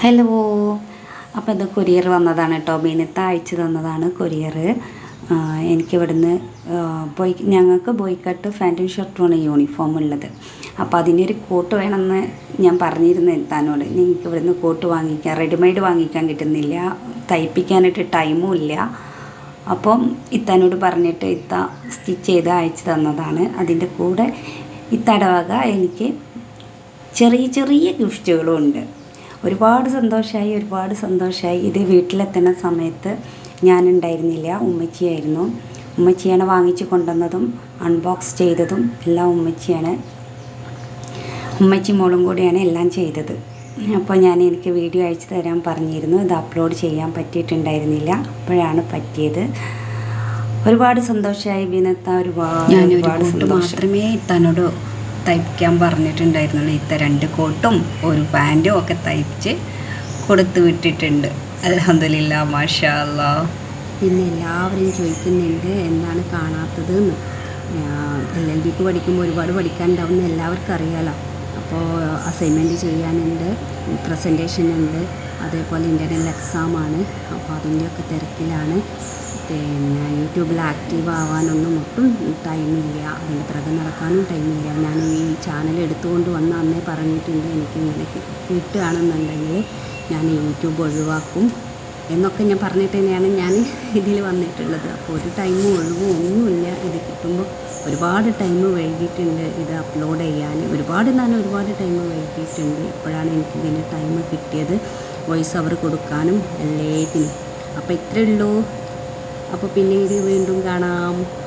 Hello അപ്പോൾ ഇത് courier വന്നതാണ് കേട്ടോ. ബീനത്ത് അയച്ചു തന്നതാണ് കൊറിയർ എനിക്കിവിടുന്ന് പോയി ഞങ്ങൾക്ക് ബോയ്ക്കട്ട് ഫാന്റും ഷർട്ടുമാണ് യൂണിഫോം ഉള്ളത്. അപ്പോൾ അതിനൊരു കോട്ട് വേണമെന്ന് ഞാൻ പറഞ്ഞിരുന്നു എത്താനോട്. നിങ്ങൾക്ക് ഇവിടുന്ന് കോട്ട് വാങ്ങിക്കാൻ റെഡിമെയ്ഡ് വാങ്ങിക്കാൻ കിട്ടുന്നില്ല. തയ്പ്പിക്കാനായിട്ട് ടൈമും ഇല്ല. അപ്പം ഇത്താനോട് പറഞ്ഞിട്ട് ഇത്ത സ്റ്റിച്ച് ചെയ്ത് അയച്ചു തന്നതാണ്. അതിന്റെ കൂടെ ഇത്തടവക എനിക്ക് ചെറിയ ചെറിയ ഗിഫ്റ്റുകളും ഉണ്ട്. ഒരുപാട് സന്തോഷമായി ഒരുപാട് സന്തോഷമായി ഇത് വീട്ടിലെത്തുന്ന സമയത്ത് ഞാനുണ്ടായിരുന്നില്ല ഉമ്മച്ചിയായിരുന്നു. ഉമ്മച്ചിയാണ് വാങ്ങിച്ചു കൊണ്ടുവന്നതും അൺബോക്സ് ചെയ്തതും എല്ലാം ഉമ്മച്ചിയാണ്. ഉമ്മച്ചി മോളും കൂടിയാണ് എല്ലാം ചെയ്തത്. അപ്പോൾ ഞാൻ എനിക്ക് വീഡിയോ അയച്ചു തരാൻ പറഞ്ഞിരുന്നു. ഇത് അപ്ലോഡ് ചെയ്യാൻ പറ്റിയിട്ടുണ്ടായിരുന്നില്ല. അപ്പോഴാണ് പറ്റിയത്. ഒരുപാട് സന്തോഷമായി വിനത്ത ഒരുപാട് ഞാൻ ഒരുപാട് മാത്രമേ ഇത്താനോട് തയ്ക്കാൻ പറഞ്ഞിട്ടുണ്ടായിരുന്നുള്ളൂ ഇത്ത രണ്ട് കോട്ടും ഒരു പാന്റും ഒക്കെ തയ്ച്ച് കൊടുത്തു വിട്ടിട്ടുണ്ട്. അലഹമില്ല മാഷാ പിന്നെ എല്ലാവരും ചോദിക്കുന്നുണ്ട് എന്താണ് കാണാത്തത് എന്ന് എൽ എൽ ബിക്ക് പഠിക്കുമ്പോൾ ഒരുപാട് പഠിക്കാനുണ്ടാവുന്ന എല്ലാവർക്കും അറിയാലോ. അപ്പോൾ അസൈൻമെന്റ് ചെയ്യാനുണ്ട് പ്രസന്റേഷൻ ഉണ്ട്. അതേപോലെ ഇന്റർണൽ എക്സാമാണ്. അപ്പോൾ അതിന്റെയൊക്കെ തിരക്കിലാണ്. പിന്നെ യൂട്യൂബിൽ ആക്റ്റീവ് ആവാനൊന്നും ഒട്ടും ടൈമില്ല അതിന്റെ പിറകെ നടക്കാനും ടൈമില്ല ഞാൻ ഈ ചാനൽ എടുത്തുകൊണ്ട് വന്ന അന്നേ പറഞ്ഞിട്ടുണ്ട് എനിക്ക് ഇങ്ങനെ കിട്ടുകയാണെന്നുണ്ടെങ്കിൽ ഞാൻ യൂട്യൂബ് ഒഴിവാക്കും എന്നൊക്കെ ഞാൻ പറഞ്ഞിട്ട് തന്നെയാണ് ഞാൻ ഇതിൽ വന്നിട്ടുള്ളത്. അപ്പോൾ ഒരു ടൈമും ഒഴിവും ഒന്നുമില്ല. ഇത് കിട്ടുമ്പോൾ ഒരുപാട് ടൈം വൈകിയിട്ടുണ്ട് ഇത് അപ്ലോഡ് ചെയ്യാൻ. ഒരുപാട് ഞാൻ ഒരുപാട് ടൈം വൈകിയിട്ടുണ്ട്. ഇപ്പോഴാണ് എനിക്ക് ഇതിന്റെ ടൈം കിട്ടിയത്. വോയിസ് അവർ കൊടുക്കാനും എല്ലാത്തിനും അപ്പോൾ ഇത്രയേ ഉള്ളൂ. അപ്പോൾ പിന്നീട് വീണ്ടും കാണാം.